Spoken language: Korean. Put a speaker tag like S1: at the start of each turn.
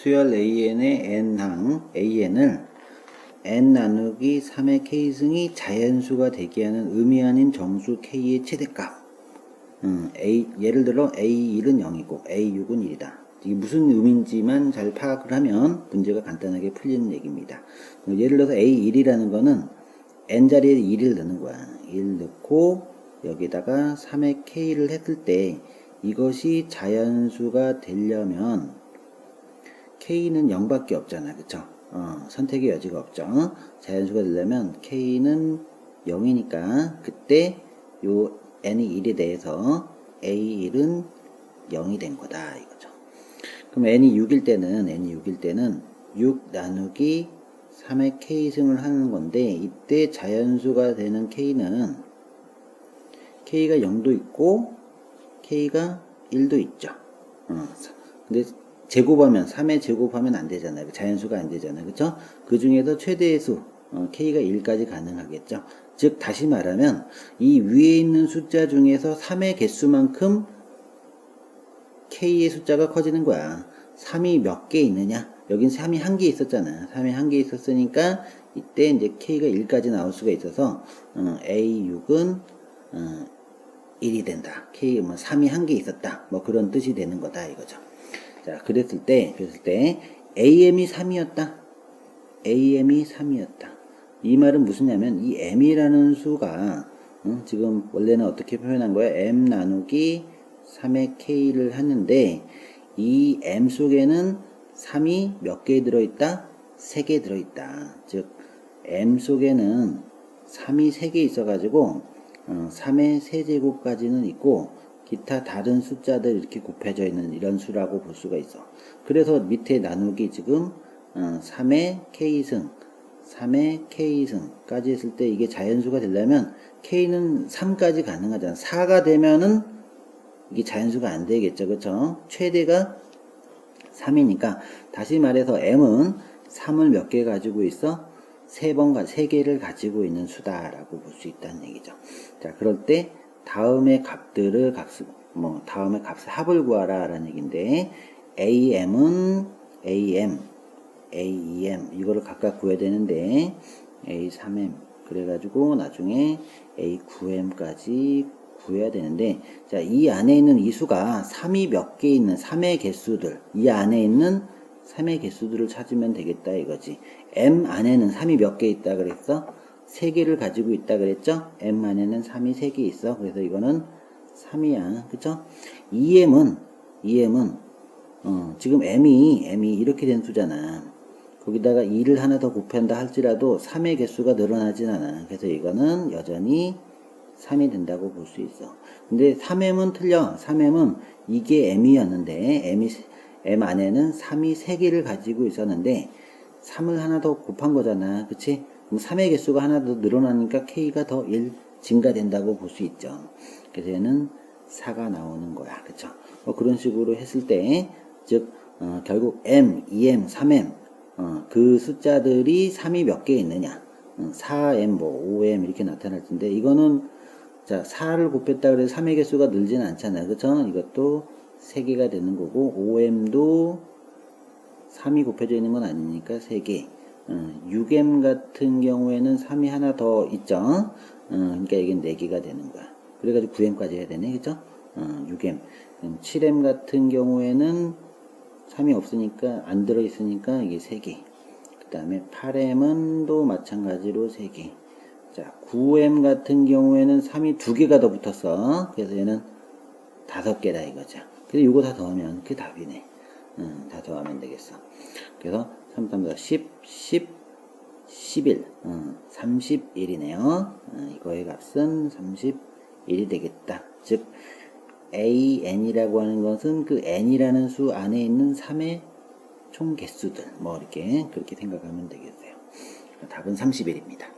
S1: 수열 AN의 N항 AN을 N 나누기 3의 K승이 자연수가 되게 하는 의미 아닌 정수 K의 최대값. 음, A, 예를 들어 A1은 0이고 A6은 1이다. 이게 무슨 의미인지만 잘 파악을 하면 문제가 간단하게 풀리는 얘기입니다. 예를 들어서 A1이라는 거는 N자리에 1을 넣는 거야. 1 넣고 여기다가 3의 K를 했을 때 이것이 자연수가 되려면 K는 0밖에 없잖아. 그쵸? 어, 선택의 여지가 없죠. 자연수가 되려면 K는 0이니까 그때 요 N이 1에 대해서 A1은 0이 된 거다. 이거죠. 그럼 N이 6일 때는, N이 6일 때는 6 나누기 3의 K승을 하는 건데 이때 자연수가 되는 K는 K가 0도 있고 K가 1도 있죠. 어, 근데 제곱하면 3의 제곱하면 안 되잖아요. 자연수가 안 되잖아요. 그렇죠? 그 중에서 최대의 수 어, K가 1까지 가능하겠죠. 즉 다시 말하면 이 위에 있는 숫자 중에서 3의 개수만큼 K의 숫자가 커지는 거야. 3이 몇 개 있느냐? 여긴 3이 한 개 있었잖아. 3이 한 개 있었으니까 이때 이제 K가 1까지 나올 수가 있어서 어, A6은 어, 1이 된다. K 뭐 3이 한 개 있었다. 뭐 그런 뜻이 되는 거다 이거죠. 자, 그랬을 때 그랬을 때 AM이 3이었다. AM이 3이었다. 이 말은 무슨냐면 이 M이라는 수가 어, 지금 원래는 어떻게 표현한 거야? M 나누기 3의 K를 하는데 이 M 속에는 3이 몇 개 들어있다? 3개 들어있다. 즉 M 속에는 3이 3개 있어가지고 어, 3의 세제곱까지는 있고 기타 다른 숫자들 이렇게 곱해져 있는 이런 수라고 볼 수가 있어. 그래서 밑에 나누기 지금 어, 3의 K승 3의 K승까지 했을 때 이게 자연수가 되려면 K는 3까지 가능하잖아. 4가 되면은 이게 자연수가 안 되겠죠. 그쵸? 최대가 3이니까 다시 말해서 M은 3을 몇 개 가지고 있어? 3번, 3개를 가지고 있는 수다라고 볼 수 있다는 얘기죠. 자, 그럴 때 다음의 값들을 값을 뭐 다음의 값을 합을 구하라 라는 얘기인데 AM은 AM, AEM 이거를 각각 구해야 되는데 A3M 그래가지고 나중에 A9M까지 구해야 되는데 자 이 안에 있는 이 수가 3이 몇 개 있는 3의 개수들 이 안에 있는 3의 개수들을 찾으면 되겠다 이거지. M 안에는 3이 몇 개 있다 그랬어 3개를 가지고 있다 그랬죠? M 안에는 3이 3개 있어. 그래서 이거는 3이야. 그쵸? EM은 EM은 어, 지금 M이 M이 이렇게 된 수잖아. 거기다가 2를 하나 더 곱한다 할지라도 3의 개수가 늘어나진 않아. 그래서 이거는 여전히 3이 된다고 볼 수 있어. 근데 3m은 틀려. 3m은 이게 m이었는데 m이 m 안에는 3이 3개를 가지고 있었는데 3을 하나 더 곱한 거잖아. 그치? 그럼 3의 개수가 하나 더 늘어나니까 k가 더 1 증가된다고 볼 수 있죠. 그래서 얘는 4가 나오는 거야. 그쵸? 뭐 그런 식으로 했을 때, 즉, 어, 결국 m, 2m, 3m, 어, 그 숫자들이 3이 몇 개 있느냐. 4m, 뭐 5m 이렇게 나타날 텐데, 이거는 자, 4를 곱했다 그래서 3의 개수가 늘지는 않잖아요. 그쵸? 이것도 3개가 되는 거고, 5m도 3이 곱해져 있는 건 아니니까 3개. 어, 6m 같은 경우에는 3이 하나 더 있죠? 어, 그러니까 이게 4개가 되는 거야. 그래가지고 9m까지 해야 되네. 어, 6m. 7m 같은 경우에는 3이 없으니까, 안 들어있으니까 이게 3개. 그 다음에 8m은 또 마찬가지로 3개. 자, 9m 같은 경우에는 3이 두 개가 더 붙었어. 그래서 얘는 다섯 개다 이거죠. 그래서 이거 다 더하면 그게 답이네. 응, 다 더하면 되겠어. 그래서 3, 3, 4, 10, 10, 11, 응, 31이네요. 응, 이거의 값은 31이 되겠다. 즉, AN이라고 하는 것은 그 N이라는 수 안에 있는 3의 총 개수들. 뭐, 이렇게, 그렇게 생각하면 되겠어요. 답은 31입니다.